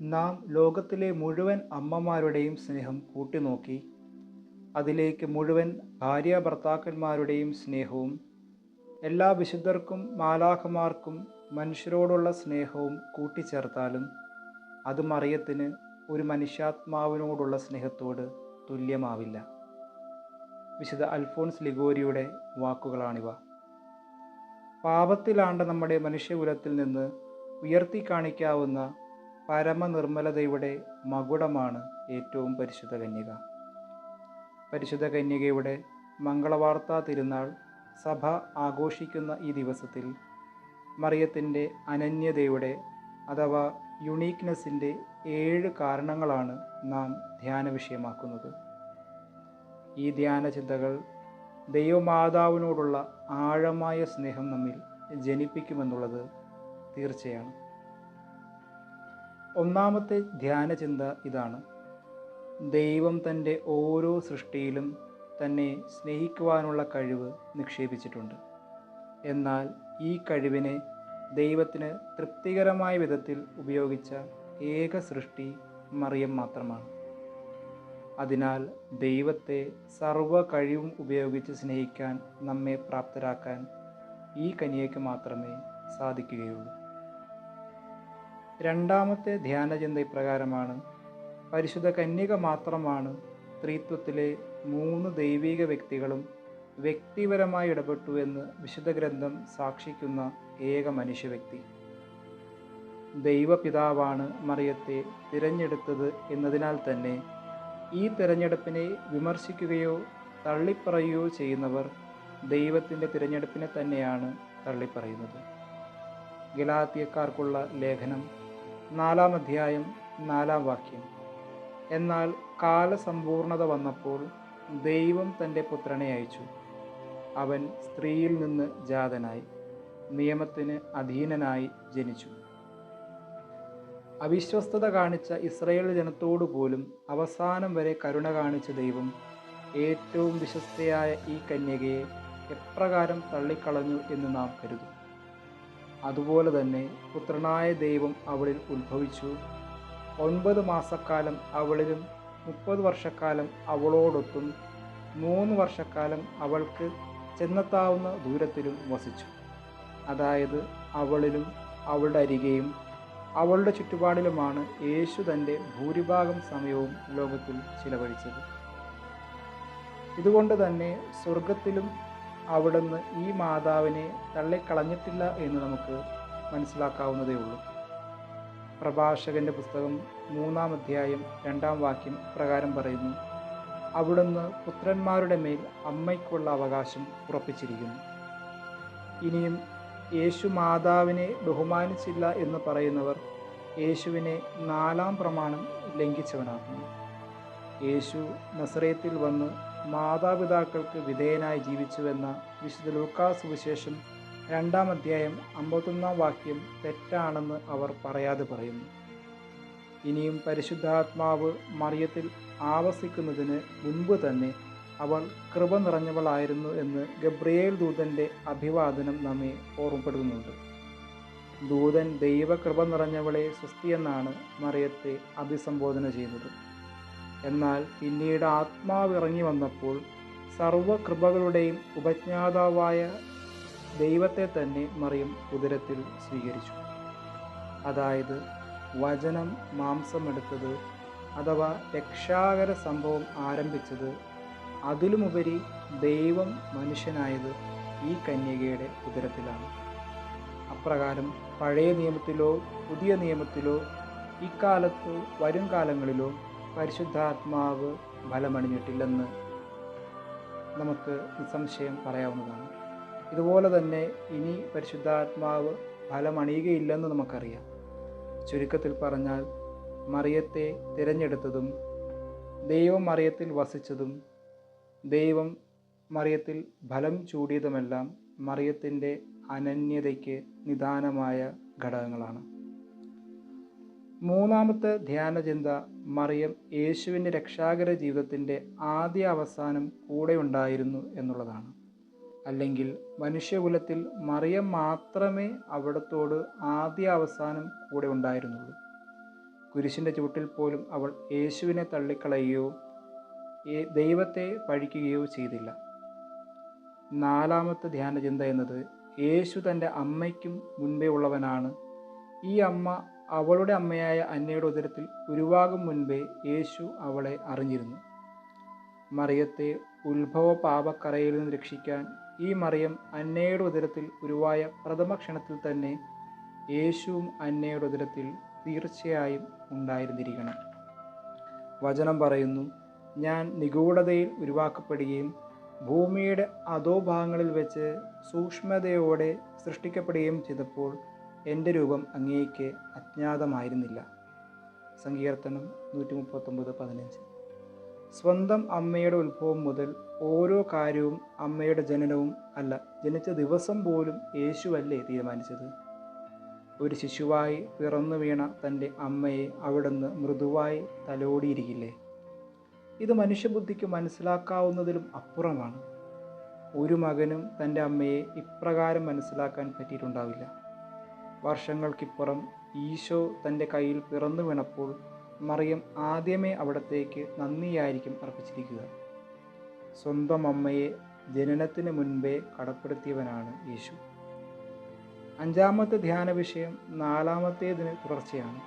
നാം ലോകത്തിലെ മുഴുവൻ അമ്മമാരുടെയും സ്നേഹം കൂട്ടിനോക്കി അതിലേക്ക് മുഴുവൻ ഭാര്യ ഭർത്താക്കന്മാരുടെയും സ്നേഹവും എല്ലാ വിശുദ്ധർക്കും മാലാഖമാർക്കും മനുഷ്യരോടുള്ള സ്നേഹവും കൂട്ടിച്ചേർത്താലും അത് മറിയത്തിന് ഒരു മനുഷ്യാത്മാവിനോടുള്ള സ്നേഹത്തോട് തുല്യമാവില്ല. വിശുദ്ധ അൽഫോൺസ് ലിഗോരിയുടെ വാക്കുകളാണിവ. പാപത്തിലാണ്ട നമ്മുടെ മനുഷ്യകുലത്തിൽ നിന്ന് ഉയർത്തി കാണിക്കാവുന്ന പരമനിർമ്മലതയുടെ മകുടമാണ് ഏറ്റവും പരിശുദ്ധ കന്യക. പരിശുദ്ധ കന്യകയുടെ മംഗളവാർത്താ തിരുനാൾ സഭ ആഘോഷിക്കുന്ന ഈ ദിവസത്തിൽ മറിയത്തിന്റെ അനന്യതയുടെ അഥവാ യുണീക്നെസ്സിന്റെ ഏഴ് കാരണങ്ങളാണ് നാം ധ്യാന വിഷയമാക്കുന്നത് ഈ ധ്യാന ചിന്തകൾ ദൈവമാതാവിനോടുള്ള ആഴമായ സ്നേഹം നമ്മിൽ ജനിപ്പിക്കുമെന്നുള്ളത് തീർച്ചയാണ്. ഒന്നാമത്തെ ധ്യാന ചിന്ത ഇതാണ്. ദൈവം തന്റെ ഓരോ സൃഷ്ടിയിലും തന്നെ സ്നേഹിക്കുവാനുള്ള കഴിവ് നിക്ഷേപിച്ചിട്ടുണ്ട്. എന്നാൽ ഈ കഴിവിനെ ദൈവത്തിന് തൃപ്തികരമായ വിധത്തിൽ ഉപയോഗിച്ച ഏക സൃഷ്ടി മറിയം മാത്രമാണ്. അതിനാൽ ദൈവത്തെ സർവ കഴിവും ഉപയോഗിച്ച് സ്നേഹിക്കാൻ നമ്മെ പ്രാപ്തരാക്കാൻ ഈ കനിയയ്ക്ക് മാത്രമേ സാധിക്കുകയുള്ളൂ. രണ്ടാമത്തെ ധ്യാനചിന്ത ഇപ്രകാരമാണ്. പരിശുദ്ധ കന്യക മാത്രമാണ് സ്ത്രീത്വത്തിലെ മൂന്ന് ദൈവിക വ്യക്തികളും വ്യക്തിപരമായി ഇടപെട്ടു എന്ന് വിശുദ്ധ ഗ്രന്ഥം സാക്ഷിക്കുന്ന ഏക മനുഷ്യ വ്യക്തി. ദൈവപിതാവാണ് മറിയത്തെ തിരഞ്ഞെടുത്തത് എന്നതിനാൽ തന്നെ ഈ തിരഞ്ഞെടുപ്പിനെ വിമർശിക്കുകയോ തള്ളിപ്പറയുകയോ ചെയ്യുന്നവർ ദൈവത്തിന്റെ തിരഞ്ഞെടുപ്പിനെ തന്നെയാണ് തള്ളിപ്പറയുന്നത്. ഗലാത്തിയക്കാർക്കുള്ള ലേഖനം നാലാം അധ്യായം നാലാം വാക്യം എന്നാൽ കാലസമ്പൂർണത വന്നപ്പോൾ ദൈവം തന്റെ പുത്രനെ അയച്ചു. അവൻ സ്ത്രീയിൽ നിന്ന് ജാതനായി നിയമത്തിന് അധീനനായി ജനിച്ചു. അവിശ്വസ്തത കാണിച്ച ഇസ്രയേൽ ജനത്തോടു പോലും അവസാനം വരെ കരുണ കാണിച്ച ദൈവം ഏറ്റവും വിശ്വസ്തയായ ഈ കന്യകയെ എപ്രകാരം തള്ളിക്കളഞ്ഞു എന്ന് നാം കരുതും. അതുപോലെ തന്നെ പുത്രനായ ദൈവം അവളിൽ ഉത്ഭവിച്ചു. ഒൻപത് മാസക്കാലം അവളിലും മുപ്പത് വർഷക്കാലം അവളോടൊത്തും മൂന്ന് വർഷക്കാലം അവൾക്ക് ചെന്നെത്താവുന്ന ദൂരത്തിലും വസിച്ചു. അതായത് അവളിലും അവളുടെ അരികെയും അവളുടെ ചുറ്റുപാടിലുമാണ് യേശു തന്റെ ഭൂരിഭാഗം സമയവും ലോകത്തിൽ ചിലവഴിച്ചത്. ഇതുകൊണ്ട് തന്നെ സ്വർഗത്തിലും അവിടുന്ന് ഈ മാതാവിനെ തള്ളിക്കളഞ്ഞിട്ടില്ല എന്ന് നമുക്ക് മനസ്സിലാക്കാവുന്നതേ ഉള്ളൂ. പ്രഭാഷകന്റെ പുസ്തകം മൂന്നാം അധ്യായം രണ്ടാം വാക്യം പ്രകാരം പറയുന്നു അവിടുന്ന് പുത്രന്മാരുടെ മേൽ അമ്മയ്ക്കുള്ള അവകാശം ഉറപ്പിച്ചിരിക്കുന്നു. ഇനിയും യേശു മാതാവിനെ ബഹുമാനിച്ചില്ല എന്ന് പറയുന്നവർ യേശുവിനെ നാലാം പ്രമാണം ലംഘിച്ചവനാക്കുന്നു യേശു നസ്രയത്തിൽ വന്ന് മാതാപിതാക്കൾക്ക് വിധേയനായി ജീവിച്ചുവെന്ന വിശുദ്ധ ലൂക്കാസ് സുവിശേഷം രണ്ടാം അധ്യായം അമ്പത്തൊന്നാം വാക്യം തെറ്റാണെന്ന് അവർ പറയാതെ പറയുന്നു. ഇനിയും പരിശുദ്ധാത്മാവ് മറിയത്തിൽ ആവസിക്കുന്നതിന് മുൻപ് തന്നെ അവൾ കൃപ നിറഞ്ഞവളായിരുന്നു എന്ന് ഗബ്രിയേൽ ദൂതന്റെ അഭിവാദനം നമ്മെ ഓർമ്മപ്പെടുത്തുന്നുണ്ട്. ദൂതൻ ദൈവകൃപ നിറഞ്ഞവളെ സൃഷ്ടിയെന്നാണ് മറിയത്തെ അഭിസംബോധന ചെയ്യുന്നത്. എന്നാൽ പിന്നീട് ആത്മാവ് ഇറങ്ങി വന്നപ്പോൾ സർവകൃപകളുടെയും ഉപജ്ഞാതാവായ ദൈവത്തെ തന്നെ മറിയം ഉദരത്തിൽ സ്വീകരിച്ചു. അതായത് വചനം മാംസമെടുത്തത് അഥവാ രക്ഷാകര സംഭവം ആരംഭിച്ചത് അതിലുമുപരി ദൈവം മനുഷ്യനായത് ഈ കന്യകയുടെ ഉദരത്തിലാണ്. അപ്രകാരം പഴയ നിയമത്തിലോ പുതിയ നിയമത്തിലോ ഇക്കാലത്തോ വരും കാലങ്ങളിലോ പരിശുദ്ധാത്മാവ് ഫലമണിഞ്ഞിട്ടില്ലെന്ന് നമുക്ക് നിസ്സംശയം പറയാവുന്നതാണ്. ഇതുപോലെ തന്നെ ഇനി പരിശുദ്ധാത്മാവ് ഫലമണിയുകയില്ലെന്ന് നമുക്കറിയാം. ചുരുക്കത്തിൽ പറഞ്ഞാൽ മറിയത്തെ തിരഞ്ഞെടുത്തതും ദൈവം മറിയത്തിൽ വസിച്ചതും ദൈവം മറിയത്തിൽ ഫലം ചൂടിയതുമെല്ലാം മറിയത്തിന്റെ അനന്യതയ്ക്ക് നിദാനമായ ഘടകങ്ങളാണ്. മൂന്നാമത്തെ ധ്യാനചിന്ത മറിയം യേശുവിന്റെ രക്ഷാകര ജീവിതത്തിന്റെ ആദ്യ അവസാനം കൂടെ ഉണ്ടായിരുന്നു എന്നുള്ളതാണ്. അല്ലെങ്കിൽ മനുഷ്യകുലത്തിൽ മറിയം മാത്രമേ അവിടത്തോട് ആദ്യ അവസാനം കൂടെ ഉണ്ടായിരുന്നുള്ളൂ. കുരിശിന്റെ ചുവട്ടിൽ പോലും അവൾ യേശുവിനെ തള്ളിക്കളയുകയോ ദൈവത്തെ പഴിക്കുകയോ ചെയ്തില്ല. നാലാമത്തെ ധ്യാനചിന്ത എന്നത് യേശു തന്റെ അമ്മയ്ക്കും മുൻപേ ഉള്ളവനാണ്. ഈ അമ്മ അവളുടെ അമ്മയായ അന്നയുടെ ഉദരത്തിൽ ഉരുവാകും മുൻപേ യേശു അവളെ അറിഞ്ഞിരുന്നു. മറിയത്തെ ഉത്ഭവ പാപക്കറയിൽ നിന്ന് രക്ഷിക്കാൻ ഈ മറിയം അന്നയുടെ ഉദരത്തിൽ ഉരുവായ പ്രഥമ ക്ഷണത്തിൽ തന്നെ യേശുവും അന്നയുടെ ഉദരത്തിൽ തീർച്ചയായും ഉണ്ടായിരുന്നിരിക്കണം. വചനം പറയുന്നു ഞാൻ നിഗൂഢതയിൽ ഉരുവാക്കപ്പെടുകയും ഭൂമിയുടെ അധോഭാഗങ്ങളിൽ വെച്ച് സൂക്ഷ്മതയോടെ സൃഷ്ടിക്കപ്പെടുകയും ചെയ്തപ്പോൾ എന്റെ രൂപം അങ്ങേക്ക് അജ്ഞാതമായിരുന്നില്ല. സങ്കീർത്തനം നൂറ്റി മുപ്പത്തൊമ്പത് പതിനഞ്ച്. സ്വന്തം അമ്മയുടെ ഉത്ഭവം മുതൽ ഓരോ കാര്യവും അമ്മയുടെ ജനനവും അല്ല ജനിച്ച ദിവസം പോലും യേശുവല്ലേ തീരുമാനിച്ചത്? ഒരു ശിശുവായി പിറന്നു വീണ തന്റെ അമ്മയെ അവിടുന്ന് മൃദുവായി തലോടിയിരിക്കില്ലേ? ഇത് മനുഷ്യബുദ്ധിക്ക് മനസ്സിലാക്കാവുന്നതിലും അപ്പുറമാണ്. ഒരു മകനും തന്റെ അമ്മയെ ഇപ്രകാരം മനസ്സിലാക്കാൻ പറ്റിയിട്ടുണ്ടാവില്ല. വർഷങ്ങൾക്കിപ്പുറം ഈശോ തന്റെ കയ്യിൽ പിറന്നു വീണപ്പോൾ മറിയം ആദ്യമേ അവിടത്തേക്ക് നന്ദിയായിരിക്കും അർപ്പിച്ചിരിക്കുക. സ്വന്തം അമ്മയെ ജനനത്തിന് മുൻപേ കടപ്പെടുത്തിയവനാണ് യേശു. അഞ്ചാമത്തെ ധ്യാന വിഷയം നാലാമത്തേതിന് തുടർച്ചയാണ്.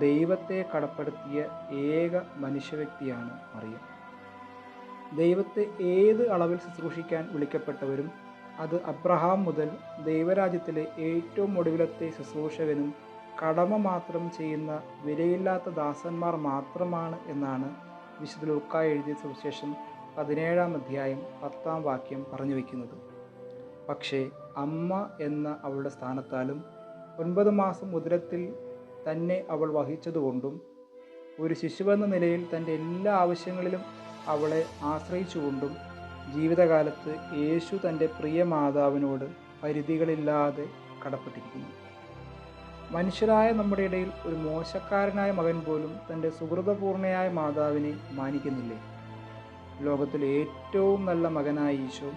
ദൈവത്തെ കടപ്പെടുത്തിയ ഏക മനുഷ്യവ്യക്തിയാണ് മറിയം. ദൈവത്തെ ഏത് അളവിൽ ശുശ്രൂഷിക്കാൻ വിളിക്കപ്പെട്ടവരും അത് അബ്രഹാം മുതൽ ദൈവരാജ്യത്തിലെ ഏറ്റവും ഒടുവിലത്തെ ശുശ്രൂഷകനും കടമ മാത്രം ചെയ്യുന്ന വിലയില്ലാത്ത ദാസന്മാർ മാത്രമാണ് എന്നാണ് വിശുദ്ധ ലൂക്ക എഴുതിയ സുവിശേഷം പതിനേഴാം അധ്യായം പത്താം വാക്യം പറഞ്ഞു വയ്ക്കുന്നത്. പക്ഷേ അമ്മ എന്ന അവളുടെ സ്ഥാനത്താലും ഒൻപത് മാസം ഉദരത്തിൽ തന്നെ അവൾ വഹിച്ചതുകൊണ്ടും ഒരു ശിശുവെന്ന നിലയിൽ തന്റെ എല്ലാ ആവശ്യങ്ങളിലും അവളെ ആശ്രയിച്ചുകൊണ്ടും ജീവിതകാലത്ത് യേശു തന്റെ പ്രിയ മാതാവിനോട് പരിധികളില്ലാതെ കടപ്പെട്ടിരിക്കുന്നു. മനുഷ്യരായ നമ്മുടെ ഇടയിൽ ഒരു മോശക്കാരനായ മകൻ പോലും തന്റെ സുഹൃതപൂർണയായ മാതാവിനെ മാനിക്കുന്നില്ലേ? ലോകത്തിലെ ഏറ്റവും നല്ല മകനായ ഈശോ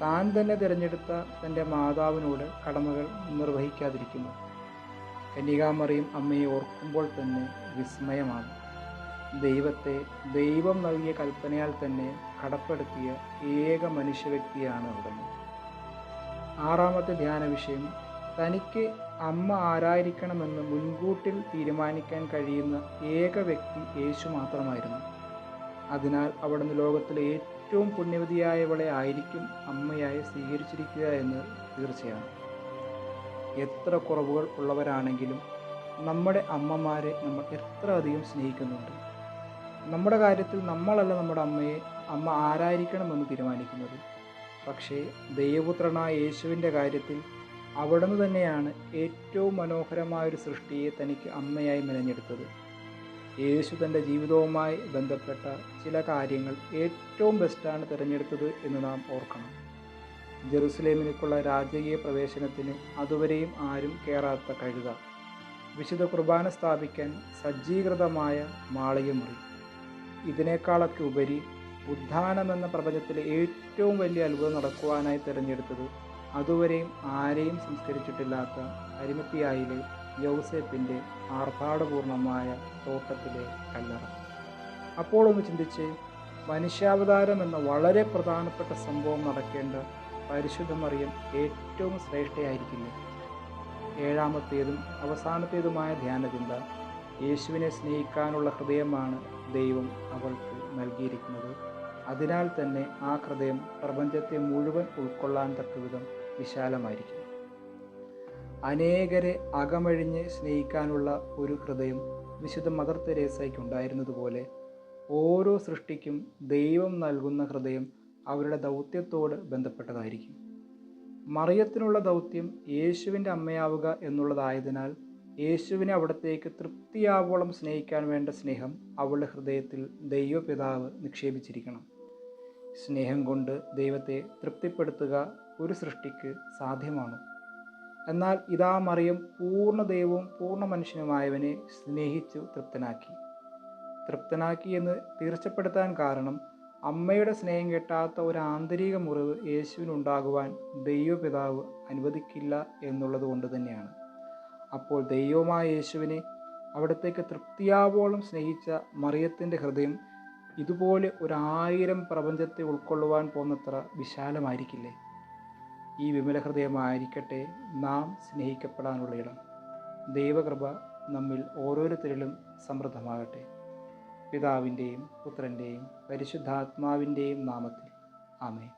താൻ തന്നെ തിരഞ്ഞെടുത്ത തന്റെ മാതാവിനോട് കടമകൾ നിർവഹിക്കാതിരിക്കുന്നു. കന്യകാമറിയും അമ്മയെ ഓർക്കുമ്പോൾ തന്നെ വിസ്മയമാണ്. ദൈവത്തെ ദൈവം നൽകിയ കൽപ്പനയാൽ തന്നെ കടപ്പെടുത്തിയ ഏക മനുഷ്യവ്യക്തിയാണ് അവിടെ. ആറാമത്തെ ധ്യാന വിഷയം തനിക്ക് അമ്മ ആരായിരിക്കണമെന്ന് മുൻകൂട്ടിൽ തീരുമാനിക്കാൻ കഴിയുന്ന ഏക വ്യക്തി യേശു മാത്രമായിരുന്നു. അതിനാൽ അവിടുന്ന് ലോകത്തിലെ ഏറ്റവും പുണ്യവതിയായവളെ ആയിരിക്കും അമ്മയായി സ്വീകരിച്ചിരിക്കുക എന്ന് തീർച്ചയാണ്. എത്ര കുറവുകൾ ഉള്ളവരാണെങ്കിലും നമ്മുടെ അമ്മമാരെ നമ്മൾ എത്ര അധികം സ്നേഹിക്കുന്നുണ്ട്. നമ്മുടെ കാര്യത്തിൽ നമ്മളല്ല നമ്മുടെ അമ്മയെ അമ്മ ആരായിരിക്കണമെന്ന് തീരുമാനിക്കുന്നത്. പക്ഷേ ദൈവപുത്രനായ യേശുവിന്റെ കാര്യത്തിൽ അവിടുന്ന് തന്നെയാണ് ഏറ്റവും മനോഹരമായൊരു സൃഷ്ടിയെ തനിക്ക് അമ്മയായി മെനഞ്ഞെടുത്തത്. യേശു തന്റെ ജീവിതവുമായി ബന്ധപ്പെട്ട ചില കാര്യങ്ങൾ ഏറ്റവും ബെസ്റ്റാണ് തിരഞ്ഞെടുത്തത് എന്ന് നാം ഓർക്കണം. ജെറുസലേമിലേക്കുള്ള രാജകീയ പ്രവേശനത്തിന് അതുവരെയും ആരും കയറാത്ത കഴുത. വിശുദ്ധ കുർബാന സ്ഥാപിക്കാൻ സജ്ജീകൃതമായ മാളികമുറി. ഇതിനേക്കാളൊക്കെ ഉപരി ഉദ്ധാനം എന്ന പ്രപഞ്ചത്തിലെ ഏറ്റവും വലിയ അത്ഭുതം നടക്കുവാനായി തിരഞ്ഞെടുത്തത് അതുവരെയും ആരെയും സംസ്കരിച്ചിട്ടില്ലാത്ത അരിമത്തിയായിലെ യൗസേപ്പിന്റെ ആർഭാടപൂർണമായ തോട്ടത്തിലെ കല്ലറ. അപ്പോൾ ഒന്ന് ചിന്തിച്ച് മനുഷ്യാവതാരം എന്ന വളരെ പ്രധാനപ്പെട്ട സംഭവം നടക്കേണ്ട പരിശുദ്ധമറിയം ഏറ്റവും ശ്രേഷ്ഠയായിരിക്കില്ല? ഏഴാമത്തേതും അവസാനത്തേതുമായ ധ്യാനചിന്ത യേശുവിനെ സ്നേഹിക്കാനുള്ള ഹൃദയമാണ് ദൈവം അവൾക്ക് നൽകിയിരിക്കുന്നത്. അതിനാൽ തന്നെ ആ ഹൃദയം പ്രപഞ്ചത്തെ മുഴുവൻ ഉൾക്കൊള്ളാൻ തക്കവിധം വിശാലമായിരിക്കും അനേകരെ അകമഴിഞ്ഞ് സ്നേഹിക്കാനുള്ള ഒരു ഹൃദയം വിശുദ്ധ മദർ തെരേസയ്ക്ക് ഉണ്ടായിരുന്നതുപോലെ ഓരോ സൃഷ്ടിക്കും ദൈവം നൽകുന്ന ഹൃദയം അവരുടെ ദൗത്യത്തോട് ബന്ധപ്പെട്ടതായിരിക്കും. മറിയത്തിനുള്ള ദൗത്യം യേശുവിന്റെ അമ്മയാവുക എന്നുള്ളതായതിനാൽ യേശുവിനെ അവിടത്തേക്ക് തൃപ്തിയാവോളം സ്നേഹിക്കാൻ വേണ്ട സ്നേഹം അവളുടെ ഹൃദയത്തിൽ ദൈവപിതാവ് നിക്ഷേപിച്ചിരിക്കണം. സ്നേഹം കൊണ്ട് ദൈവത്തെ തൃപ്തിപ്പെടുത്തുക ഒരു സൃഷ്ടിക്ക് സാധ്യമാണ്. എന്നാൽ ഇതാ മറിയം പൂർണ ദൈവവും പൂർണ മനുഷ്യനുമായവനെ സ്നേഹിച്ചു തൃപ്തനാക്കി. തൃപ്തനാക്കി എന്ന് തീർച്ചപ്പെടുത്താൻ കാരണം അമ്മയുടെ സ്നേഹം കെട്ടാത്ത ഒരു ആന്തരിക മുറിവ് യേശുവിനുണ്ടാകുവാൻ ദൈവപിതാവ് അനുവദിക്കില്ല എന്നുള്ളത് കൊണ്ട് തന്നെയാണ്. അപ്പോൾ ദൈവമായ യേശുവിനെ അവിടത്തേക്ക് തൃപ്തിയാവോളം സ്നേഹിച്ച മറിയത്തിന്റെ ഹൃദയം ഇതുപോലെ ഒരായിരം പ്രപഞ്ചത്തെ ഉൾക്കൊള്ളുവാൻ പോകുന്നത്ര വിശാലമായിരിക്കില്ലേ? ഈ വിമല ഹൃദയമായിരിക്കട്ടെ നാം സ്നേഹിക്കപ്പെടാനുള്ള ഇടം. ദൈവകൃപ നമ്മിൽ ഓരോരുത്തരിലും സമൃദ്ധമാകട്ടെ. പിതാവിന്റെയും പുത്രന്റെയും പരിശുദ്ധാത്മാവിന്റെയും നാമത്തിൽ. ആമേ